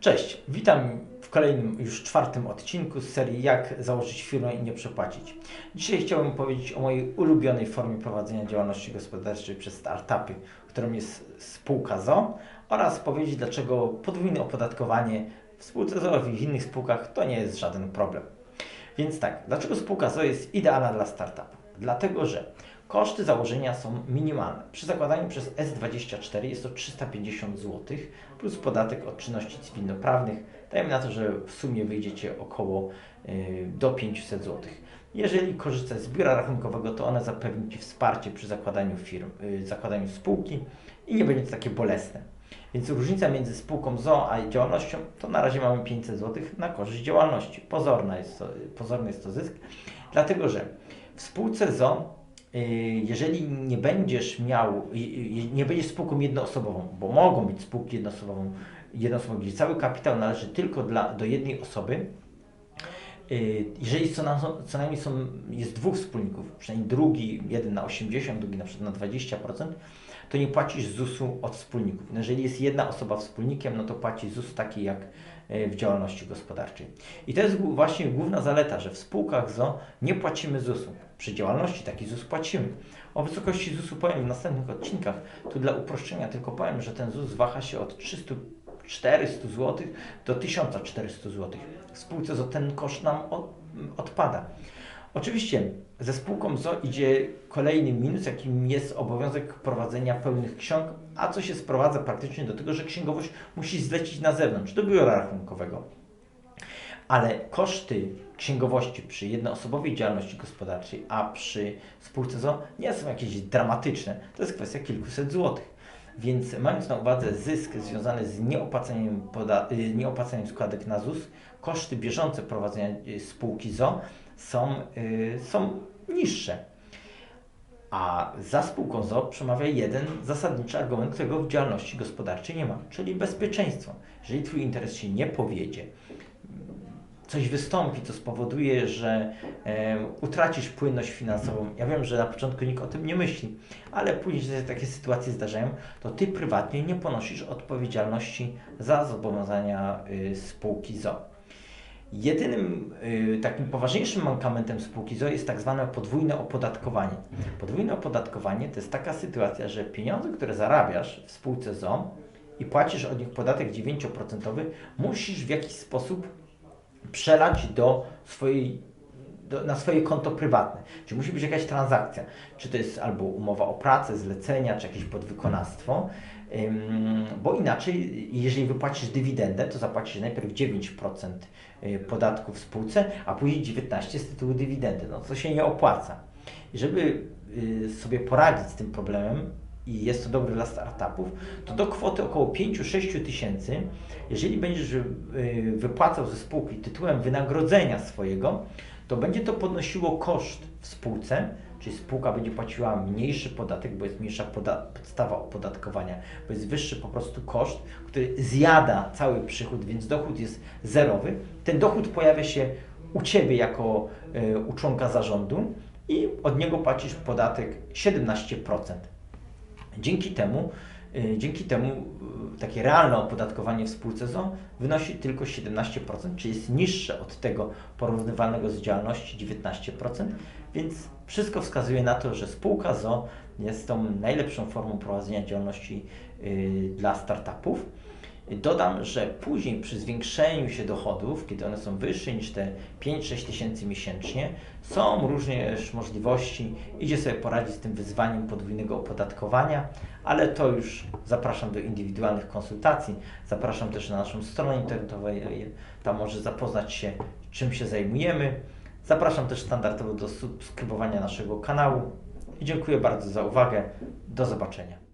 Cześć, witam w kolejnym, już czwartym odcinku z serii Jak założyć firmę i nie przepłacić. Dzisiaj chciałbym powiedzieć o mojej ulubionej formie prowadzenia działalności gospodarczej przez startupy, którą jest spółka ZO oraz powiedzieć, dlaczego podwójne opodatkowanie w spółce ZO i w innych spółkach to nie jest żaden problem. Więc tak, dlaczego spółka ZO jest idealna dla startupu? Dlatego, że koszty założenia są minimalne. Przy zakładaniu przez S24 jest to 350 zł plus podatek od czynności cywilnoprawnych. Dajmy na to, że w sumie wyjdziecie około y, do 500 zł. Jeżeli korzystasz z biura rachunkowego, to one zapewni Ci wsparcie przy zakładaniu firm, y, zakładaniu spółki i nie będzie to takie bolesne. Więc różnica między spółką ZO a działalnością to na razie mamy 500 zł na korzyść działalności. Pozorna jest to, pozorny jest to zysk, dlatego że w spółce ZO, y, jeżeli nie będziesz miał, y, y, nie będziesz spółką jednoosobową, bo mogą być spółki jednoosobową, jednoosobowe, gdzie cały kapitał należy tylko dla, do jednej osoby, jeżeli co, na, co najmniej są, jest dwóch wspólników, przynajmniej drugi, jeden na 80, drugi na przykład na 20%, to nie płacisz ZUS-u od wspólników. Jeżeli jest jedna osoba wspólnikiem, no to płaci ZUS taki jak w działalności gospodarczej. I to jest właśnie główna zaleta, że w spółkach ZO nie płacimy ZUS-u. Przy działalności taki ZUS płacimy. O wysokości ZUS-u powiem w następnych odcinkach. Tu dla uproszczenia tylko powiem, że ten ZUS waha się od 300 400 zł do 1400 zł. Spółce ZO ten koszt nam odpada. Oczywiście ze spółką ZO idzie kolejny minus, jakim jest obowiązek prowadzenia pełnych ksiąg, a co się sprowadza praktycznie do tego, że księgowość musi zlecić na zewnątrz, do biura rachunkowego. Ale koszty księgowości przy jednoosobowej działalności gospodarczej, a przy spółce ZO nie są jakieś dramatyczne. To jest kwestia kilkuset złotych. Więc mając na uwadze zysk związany z nieopłaceniem, y, nieopłaceniem składek na ZUS, koszty bieżące prowadzenia y, spółki ZO są, y, są niższe. A za spółką ZO przemawia jeden zasadniczy argument, którego w działalności gospodarczej nie ma, czyli bezpieczeństwo. Jeżeli Twój interes się nie powiedzie, coś wystąpi, co spowoduje, że e, utracisz płynność finansową. Ja wiem, że na początku nikt o tym nie myśli, ale później, że takie sytuacje zdarzają, to ty prywatnie nie ponosisz odpowiedzialności za zobowiązania y, spółki ZO. Jedynym y, takim poważniejszym mankamentem spółki ZO jest tak zwane podwójne opodatkowanie. Podwójne opodatkowanie to jest taka sytuacja, że pieniądze, które zarabiasz w spółce ZO i płacisz od nich podatek 9%, musisz w jakiś sposób przelać do swojej, do, na swoje konto prywatne. Czyli musi być jakaś transakcja. Czy to jest albo umowa o pracę, zlecenia, czy jakieś podwykonawstwo. Bo inaczej, jeżeli wypłacisz dywidendę, to zapłacisz najpierw 9% y, podatku w spółce, a później 19% z tytułu dywidendy. No to się nie opłaca. Żeby y, sobie poradzić z tym problemem, i jest to dobre dla startupów, to do kwoty około 5-6 tysięcy, jeżeli będziesz y, wypłacał ze spółki tytułem wynagrodzenia swojego, to będzie to podnosiło koszt w spółce, czyli spółka będzie płaciła mniejszy podatek, bo jest mniejsza podstawa opodatkowania, bo jest wyższy po prostu koszt, który zjada cały przychód, więc dochód jest zerowy. Ten dochód pojawia się u Ciebie jako y, u członka zarządu i od niego płacisz podatek 17%. Dzięki temu, y, dzięki temu y, takie realne opodatkowanie w spółce ZO wynosi tylko 17%, czyli jest niższe od tego porównywalnego z działalności 19%, więc wszystko wskazuje na to, że spółka ZO jest tą najlepszą formą prowadzenia działalności y, dla startupów. Dodam, że później przy zwiększeniu się dochodów, kiedy one są wyższe niż te 5-6 tysięcy miesięcznie, są również możliwości, idzie sobie poradzić z tym wyzwaniem podwójnego opodatkowania, ale to już zapraszam do indywidualnych konsultacji. Zapraszam też na naszą stronę internetową, tam może zapoznać się, czym się zajmujemy. Zapraszam też standardowo do subskrybowania naszego kanału. I dziękuję bardzo za uwagę. Do zobaczenia.